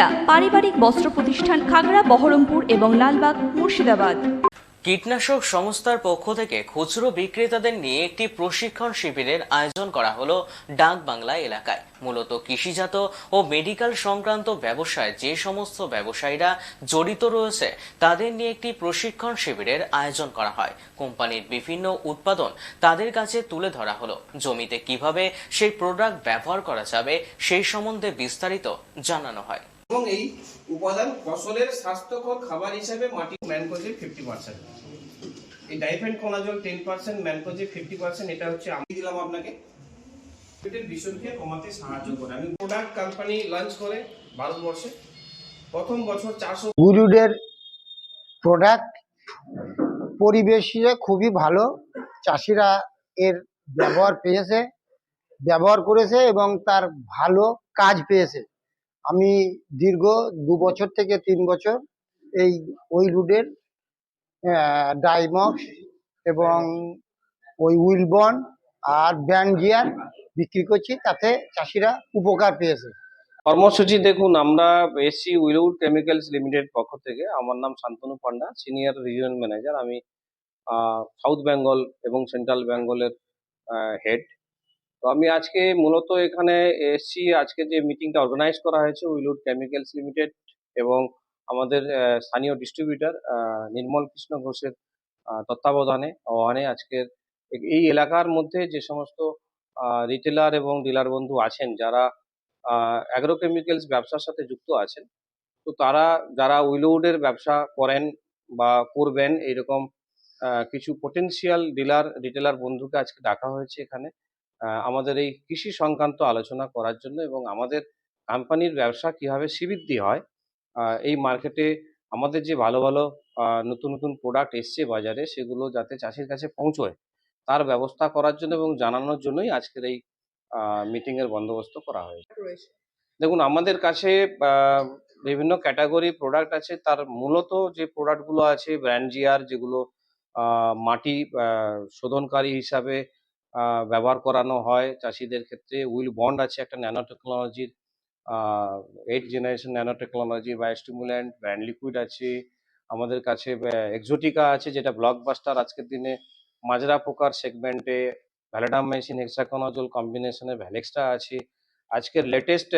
সুনিতা পারিবারিক বস্ত্র প্রতিষ্ঠান খাগড়া, বহরমপুর এবং লালবাগ, মুর্শিদাবাদ। কীটনাশক সংস্থার পক্ষ থেকে খুচরো বিক্রেতাদের নিয়ে একটি প্রশিক্ষণ শিবিরের আয়োজন করা হলো ডাক বাংলা এলাকায়। মূলত কৃষিজাত ও মেডিকেল সংক্রান্ত ব্যবসায় যে সমস্ত ব্যবসায়ীরা জড়িত রয়েছে, তাদের নিয়ে একটি প্রশিক্ষণ শিবিরের আয়োজন করা হয়। কোম্পানির বিভিন্ন উৎপাদন তাদের কাছে তুলে ধরা হলো। জমিতে কীভাবে সেই প্রোডাক্ট ব্যবহার করা যাবে, সেই সম্বন্ধে বিস্তারিত জানানো হয়। এবং এই উপাদান ফসলের স্বাস্থ্যকর খাবার হিসেবে মাটি ম্যানকোজে ফিফটি পার্সেন্ট এই difenoconazole ten percent mancozeb fifty percent এটা হচ্ছে আমি দিলাম আপনাকে। পেটের বিষণকে কমাতে সাহায্য করে। আমি প্রোডাক্ট কোম্পানি লঞ্চ করে ভারতবর্ষে। প্রথম বছর চারশো গুরুডের প্রোডাক্ট পরিবেশে খুবই ভালো। চাষিরা এর ব্যবহার পেয়েছে, ব্যবহার করেছে এবং তার ভালো কাজ পেয়েছে। আমি দীর্ঘ দু বছর থেকে তিন বছর এই ওইলুডের ডাইমক্স এবং ওই উইলবন আর ব্যান্ডিয়ার বিক্রি করছি। তাতে চাষিরা উপকার পেয়েছে। কর্মসূচি দেখুন, আমরা এসছি উইলউড কেমিক্যালস লিমিটেড পক্ষ থেকে, আমার নাম Shantanu Panda, senior regional manager. আমি সাউথ বেঙ্গল এবং সেন্ট্রাল বেঙ্গলের হেড। তো আমি আজকে মূলত এখানে এসছি। আজকে যে মিটিংটা অর্গানাইজ করা হয়েছে, উইলউড কেমিক্যালস লিমিটেড এবং আমাদের স্থানীয় ডিস্ট্রিবিউটর নির্মল কৃষ্ণ ঘোষের তত্ত্বাবধানে আহ্বানে আজকের এই এলাকার মধ্যে যে সমস্ত রিটেলার এবং ডিলার বন্ধু আছেন, যারা অ্যাগ্রোকেমিক্যালস ব্যবসার সাথে যুক্ত আছেন, তো তারা, যারা উইলউডের ব্যবসা করেন বা করবেন এরকম কিছু পটেনশিয়াল ডিলার রিটেলার বন্ধুকে আজকে ডাকা হয়েছে এখানে। আমাদের এই কৃষি সংক্রান্ত আলোচনা করার জন্য এবং আমাদের কোম্পানির ব্যবসা কীভাবে শ্রীবৃদ্ধি হয় এই মার্কেটে আমাদের যে ভালো ভালো নতুন নতুন প্রোডাক্ট এসছে বাজারে সেগুলো যাতে চাষির কাছে পৌঁছয় তার ব্যবস্থা করার জন্য এবং জানানোর জন্যই আজকের এই মিটিং এর বন্দোবস্ত করা হয়েছে। দেখুন আমাদের কাছে বিভিন্ন ক্যাটাগরি প্রোডাক্ট আছে তার মূলত যে প্রোডাক্টগুলো আছে ব্র্যান্ডিয়ার যেগুলো মাটি শোধনকারী হিসাবে ব্যবহার করানো হয় চাষিদের ক্ষেত্রে। উইল বন্ড আছে একটা ন্যানো টেকনোলজির eight generation nano technology biostimulant brand liquid আছে। আমাদের কাছে এক্সোটিকা আছে যেটা ব্লকবাস্টার আজকের দিনে। মাজরা পোকার সেগমেন্টে, ভ্যালাডাম মেশিন, হেক্সাকোনাজল কম্বিনেশনে ভ্যালেক্সটা আছে। আজকের লেটেস্ট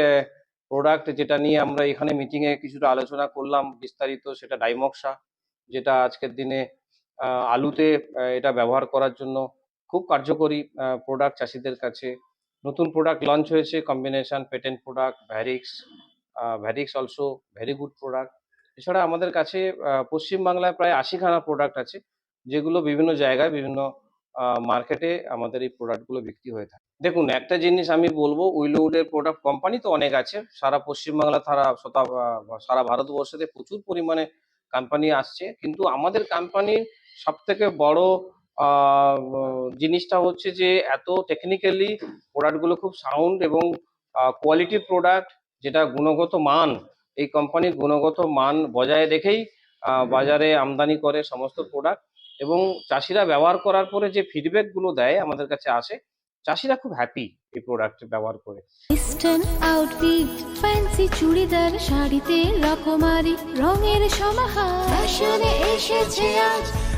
প্রোডাক্ট যেটা নিয়ে আমরা এখানে মিটিংয়ে কিছুটা আলোচনা করলাম বিস্তারিত সেটা ডাইমক্সা যেটা আজকের দিনে আলুতে এটা ব্যবহার করার জন্য খুব কার্যকরী প্রোডাক্ট চাষিদের কাছে। নতুন প্রোডাক্ট লঞ্চ হয়েছে combination patent product ভ্যারিক্স ভ্যারিক্স also very good product এছাড়া আমাদের কাছে পশ্চিমবাংলায় প্রায় আশিখানা প্রোডাক্ট আছে, যেগুলো বিভিন্ন জায়গায়, বিভিন্ন মার্কেটে আমাদের এই প্রোডাক্টগুলো বিক্রি হয়ে থাকে। দেখুন, একটা জিনিস আমি বলব উইলউডের প্রোডাক্ট কোম্পানি তো অনেক আছে। সারা পশ্চিমবাংলা, সারা সারা ভারতবর্ষতে প্রচুর পরিমাণে কোম্পানি আসছে। কিন্তু আমাদের কোম্পানির সব থেকে বড় জিনিসটা হচ্ছে যে এত টেকনিক্যালি প্রোডাক্টগুলো খুব সাউন্ড এবং কোয়ালিটির প্রোডাক্ট যেটা গুণগত মান এই কোম্পানির গুণগত মান বজায় রেখেই বাজারে আমদানি করে সমস্ত প্রোডাক্ট এবং চাষিরা ব্যবহার করার পরে যে ফিডব্যাকগুলো দেয় আমাদের কাছে আসে চাষিরা খুব হ্যাপি এই প্রোডাক্ট ব্যবহার করে। ইস্টার্ন আউটফিট ফ্যান্সি চুড়িদার শাড়িতে রকমারি রঙের সমাহার। ফ্যাশনে এসেছে আজ